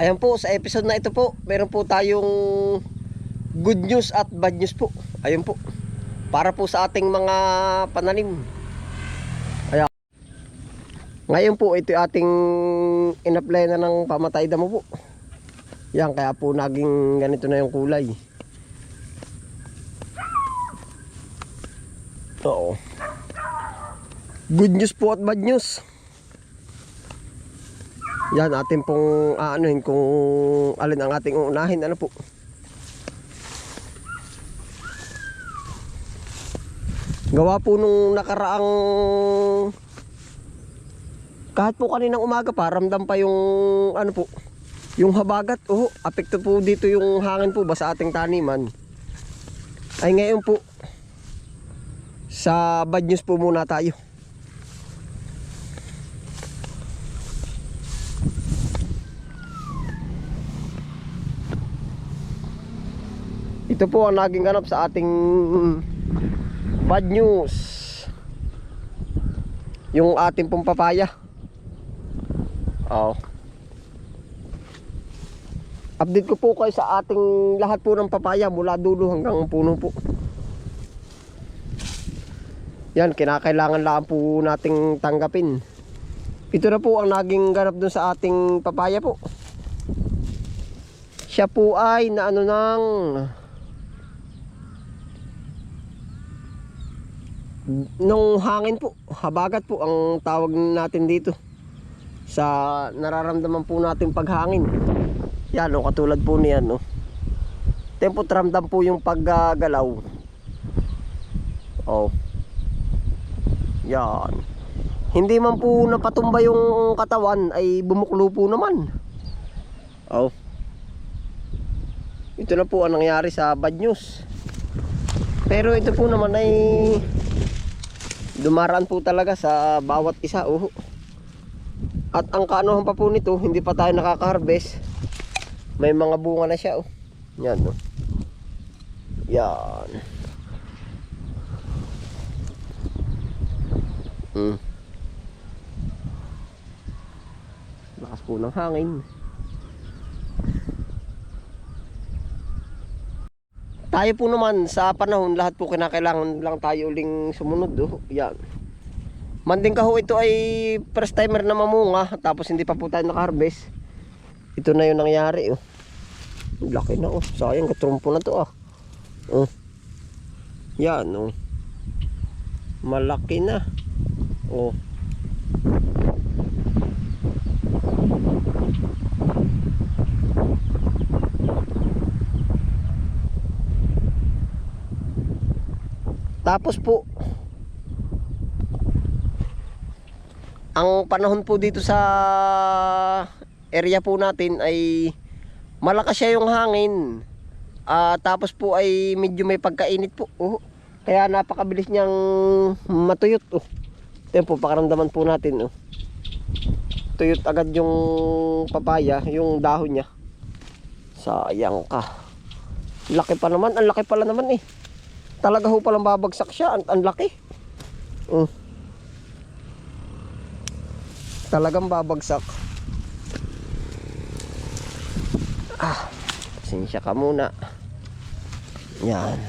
Ayan po, sa episode na ito po, meron po tayong good news at bad news po. Ayun po. Para po sa ating mga pananim. Ayan. Ngayon po, ito ating in-apply na ng pamatay damo po. Yan, kaya po naging ganito na yung kulay. Oo. Good news po at bad news. Yan, atin pong aanuhin kung alin ang ating uunahin. Ano po? Gawa po nung nakaraang kahit po kaninang umaga pa, ramdam pa yung ano po, yung habagat. Oh, apekto po dito yung hangin po ba sa ating taniman. Ay ngayon po, sa bad news po muna tayo. Ito po ang naging ganap sa ating bad news. Yung ating pong papaya. Oh. Update ko po kayo sa ating lahat po ng papaya mula dulo hanggang puno po. Yan, kinakailangan lang po nating tanggapin. Ito na po ang naging ganap dun sa ating papaya po. Siya po ay na ano nang nung hangin po, habagat po ang tawag natin dito sa nararamdaman po natin paghangin. Yan o, katulad po niyan o. Tempo ramdam po yung paggagalaw. Oh. Yan. Hindi man po napatumba yung katawan ay bumuklo po naman. Oh. Ito na po ang nangyari sa bad news. Pero ito po naman ay dumaraan po talaga sa bawat isa. Oh. At ang kaanuhan pa po nito, hindi pa tayo nakaka-harvest. May mga bunga na siya. Oh. Yan. Oh. Yan. Hmm. Lakas po ng hangin. Tayo po naman sa panahon, lahat po kinakailangan lang tayo uling sumunod. Oh. Yan. Manding kaho ito ay first timer na mamunga tapos hindi pa po tayo naka-harvest. Ito na yung nangyari. Oh. Laki na oh. Sayang katrumpo na to ah. Oh. Yan oh. Malaki na. Oh. Tapos po ang panahon po dito sa area po natin ay malakas siya yung hangin. Ah, tapos po ay medyo may pagkainit po. Oh. Kaya napakabilis niyang matuyot. Oh. Ito po, pakaramdaman po natin. Oh. Tuyot agad yung papaya, yung dahon niya. Sayang ka. Laki pa naman, ang laki pala naman eh. Talaga ho palang babagsak siya, ang, ang laki. Oh. Talagang babagsak. Ah, sinsya ka muna. Yan.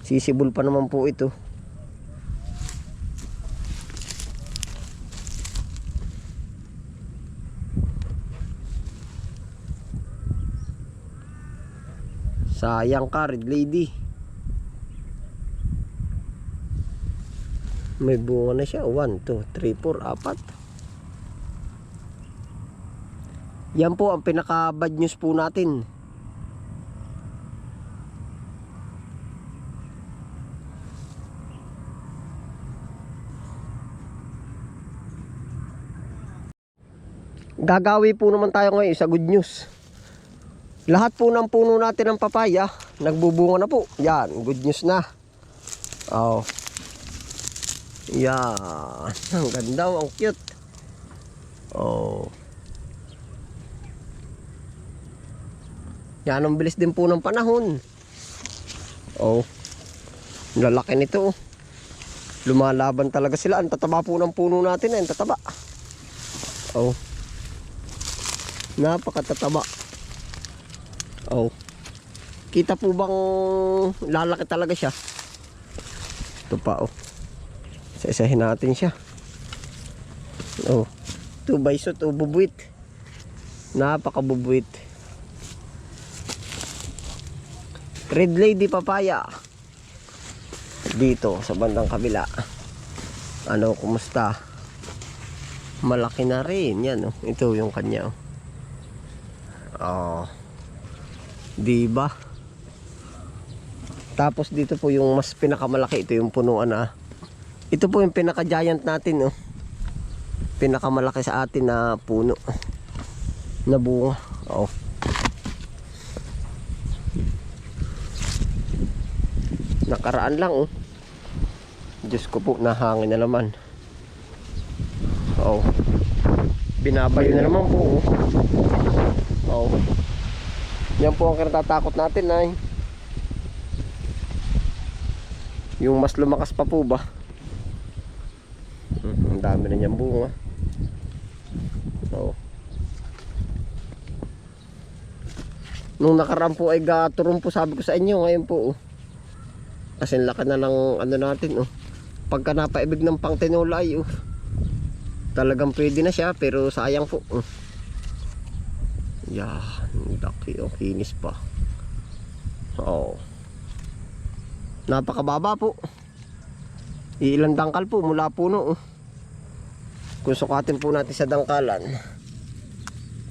Sisibol pa naman po ito. Sayang ka, red lady. May bunga na siya. 1, 2, 3, 4, 4. Yan po ang pinaka bad news po natin. Gagawi po naman tayo ngayon sa good news. Lahat po ng puno natin ng papaya, nagbubunga na po. Yan, good news na. Oh. Yan. Ang ganda, ang cute. Oh. Yan, ang bilis din po ng panahon. Oh. Lalaki nito. Lumalaban talaga sila. Ang tataba po ng puno natin. Ang tataba. Oh. Napakatataba. Oh. Kita po bang lalaki talaga siya? Ito pa oh. Isa-isahin natin siya. Oh. Ito baysot o bubuit. Napakabubuit. Red Lady Papaya. Dito sa bandang kabila. Ano, kumusta? Malaki na rin. Yan oh. Ito yung kanya oh. Oh. Di ba? Tapos dito po yung mas pinakamalaki ito yung punuan ah. Ito po yung pinaka-giant natin oh. Pinakamalaki sa atin na puno. Na bunga. Oh. Nakaraan lang oh. Diyos ko po, nahangin na naman. Oh. Binabayo na naman po oh. Oh. Yan po ang kinatatakot natin ay. Yung mas lumakas pa po ba? Hmm, ang dami na niyang bunga. Oh. Nung nakaraan po ay gaturon po sabi ko sa inyo ngayon po oh. Kasi laki na ng ano natin oh. Pagka napaibig ng pang tinola ay oh. Talagang pwede na siya pero sayang po. Oh. Yan, laki oh, kinis pa. Oh. Napakababa po. Iilang dangkal po mula puno. Oh. Kung sukatin po natin sa dangkalan.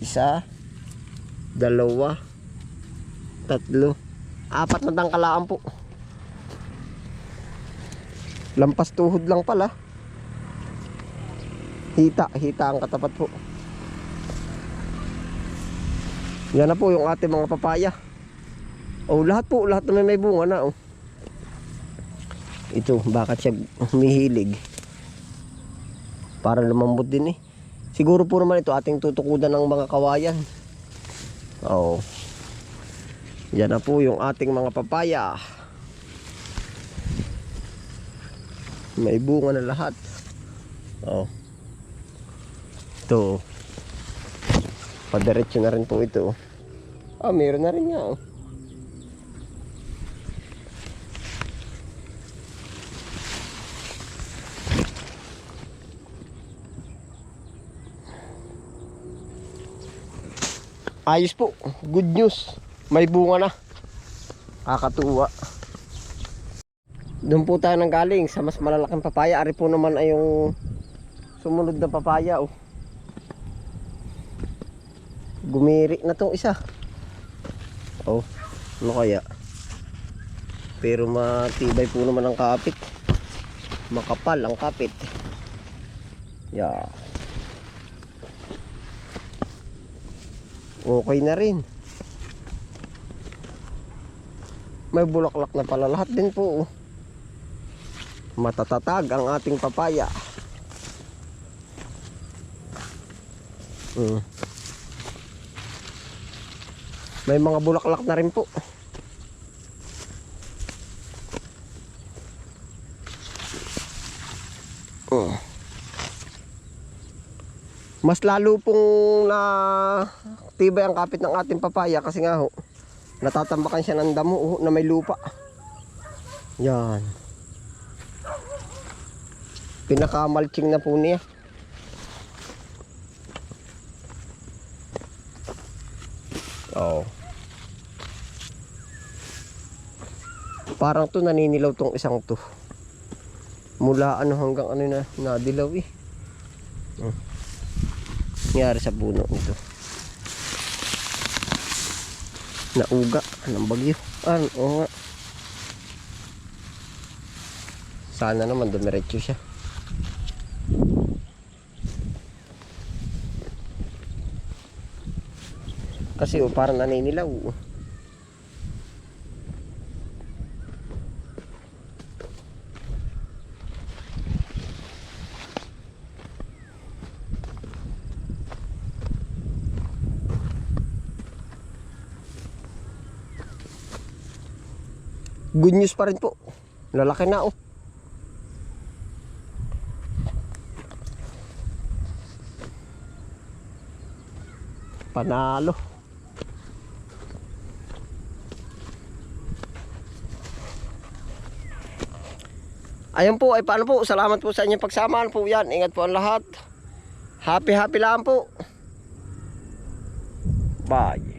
Isa, dalawa, tatlo, apat na dangkalaan po. Lampas tuhod lang pala. Hita, hita ang katapat po. Yan na po yung ating mga papaya. Oh, lahat po, lahat na may bunga na oh. Ito, bakit siya humihilig? Para lumambot din eh. Siguro po naman ito ating tutukudan ng mga kawayan. Oo. Yan na po yung ating mga papaya. May bunga na lahat. Oo. Ito. Padiretso na rin po ito. Ah, meron na rin nga. Oh. Ayos po. Good news. May bunga na. Kakatuwa. Doon po tayo nang galing sa mas malalaking papaya. Ari po naman ay yung sumunod na papaya. Oh. Gumiri na tong isa. Oh, ano kaya? Pero matibay po naman ang kapit. Makapal ang kapit. Yeah. Okay na rin. May bulaklak na pala lahat din po. oh. Matatatag ang ating papaya. Mm. May mga bulaklak na rin po. Oh. Mas lalo pong na tibay ang kapit ng ating papaya kasi nga ho natatambakan siya ng damo ho, na may lupa. Yan. Pinaka-mulching na po niya. Oo. Parang to naninilaw tong isang to. Mula ano hanggang ano na nadilaw eh. Hmm. Nangyari sa puno nito. Nauga ng bagyo. Ah, oo nga. Sana naman dumiretso siya. Kasi oh, parang naninilaw. oh. Good news pa rin po. Lalaki na oh. Panalo. Ayan po, ay paano po, salamat po sa inyong pagsama Ano po yan, ingat po ang lahat. Happy happy lang po. Bye.